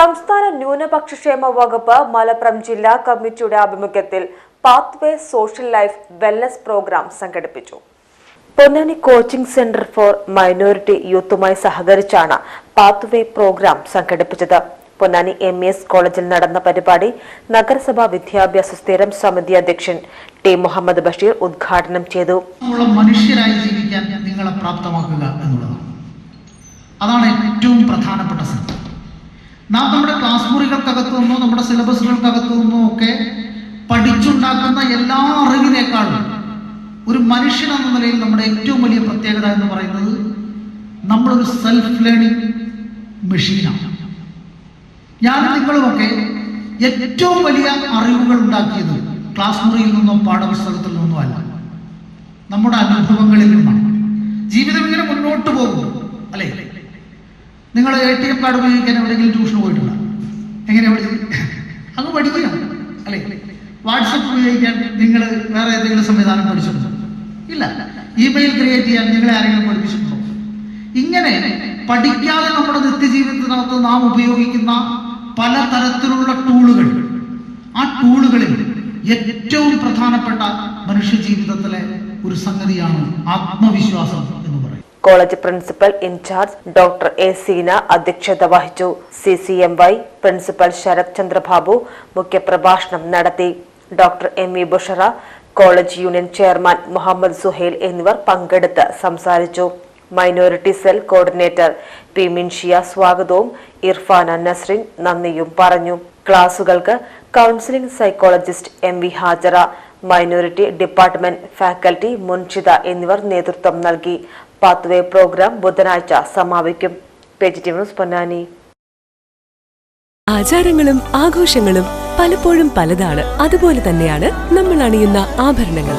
സംസ്ഥാന ന്യൂനപക്ഷ ക്ഷേമ വകുപ്പ് മലപ്പുറം ജില്ലാ കമ്മിറ്റിയുടെ ആഭിമുഖ്യത്തിൽ pathway social life wellness program സംഘടിപ്പിച്ചു. Ponnani coaching centre for minority യൂത്തുമായി സഹകരിച്ചാണ് പാത്വേ പ്രോഗ്രാം സംഘടിപ്പിച്ചത്. പൊന്നാനി എം എസ് കോളേജിൽ നടന്ന പരിപാടി നഗരസഭാ വിദ്യാഭ്യാസ സ്ഥിരം സമിതി അധ്യക്ഷൻ ടി മുഹമ്മദ് ബഷീർ ഉദ്ഘാടനം ചെയ്തു. മനുഷ്യരായി ജീവിക്കാൻ നിങ്ങളെ പ്രാപ്തമാക്കുക എന്നുള്ളതാണ്. അതാണ് ഏറ്റവും പ്രധാനപ്പെട്ട സംഗതി. നാം നമ്മുടെ ക്ലാസ് മുറികൾക്കകത്തു നിന്നോ നമ്മുടെ സിലബസുകൾക്കകത്തു നിന്നോ ഒക്കെ പഠിച്ചുണ്ടാക്കുന്ന എല്ലാ അറിവിനേക്കാളും ഒരു മനുഷ്യൻ എന്ന നിലയിൽ നമ്മുടെ ഏറ്റവും വലിയ പ്രത്യേകത എന്ന് പറയുന്നത് നമ്മളൊരു സെൽഫ് ലേണിംഗ് മെഷീനാണ് ഞാൻ നിങ്ങളുമൊക്കെ ഏറ്റവും വലിയ അറിവുകൾ ഉണ്ടാക്കിയത് ക്ലാസ് മുറിയിൽ നിന്നോ പാഠപുസ്തകത്തിൽ നിന്നോ അല്ല. നമ്മുടെ അനുഭവങ്ങളിൽ നിന്നാണ്. ജീവിതം ഇങ്ങനെ മുന്നോട്ട് പോകുന്നു. അല്ലേ? നിങ്ങൾ എ ടി എം കാർഡ് ഉപയോഗിക്കാൻ എവിടെയെങ്കിലും ട്യൂഷന് പോയിട്ടുണ്ടോ? എങ്ങനെ പഠിച്ചത് അങ്ങ് പഠിക്കുക അല്ലേ? വാട്സപ്പ് ഉപയോഗിക്കാൻ നിങ്ങൾ വേറെ ഏതെങ്കിലും സംവിധാനം പഠിച്ചിട്ടുണ്ടോ? ഇല്ല. ഇമെയിൽ ക്രിയേറ്റ് ചെയ്യാൻ നിങ്ങളെ ആരെങ്കിലും പഠിപ്പിച്ചിട്ടുണ്ടോ? ഇങ്ങനെ പഠിക്കാതെ നമ്മുടെ നിത്യജീവിതത്തിനകത്ത് നാം ഉപയോഗിക്കുന്ന പല തരത്തിലുള്ള ടൂളുകൾ ആ ടൂളുകളിൽ ഏറ്റവും പ്രധാനപ്പെട്ട മനുഷ്യ ജീവിതത്തിലെ ഒരു സംഗതിയാണ് ആത്മവിശ്വാസം എന്ന് പറയുന്നത്. College principal in charge doctor A Seena അധ്യക്ഷത വഹിച്ചു. C C M Y principal Sarath Chandrababu മുഖ്യപ്രഭാഷണം നടത്തി. Doctor M E Bushara college union chairman Muhammad Suhail എന്നിവർ പങ്കെടുത്ത് സംസാരിച്ചു. Minority cell coordinator P Minshiya സ്വാഗതവും ഇർഫാന നസ്രിൻ നന്ദിയും പറഞ്ഞു. ക്ലാസുകൾക്ക് counselling psychologist M V Hajara minority department faculty Munshitha എന്നിവർ നേതൃത്വം നൽകി. പാത്വേ പ്രോഗ്രാം ബുധനാഴ്ച സമാപിക്കും. വെജിറ്റബിൾസ് പൊന്നാനി. ആചാരങ്ങളും ആഘോഷങ്ങളും പലപ്പോഴും പലതാണ്. അതുപോലെ തന്നെയാണ് നമ്മൾ അണിയുന്ന ആഭരണങ്ങൾ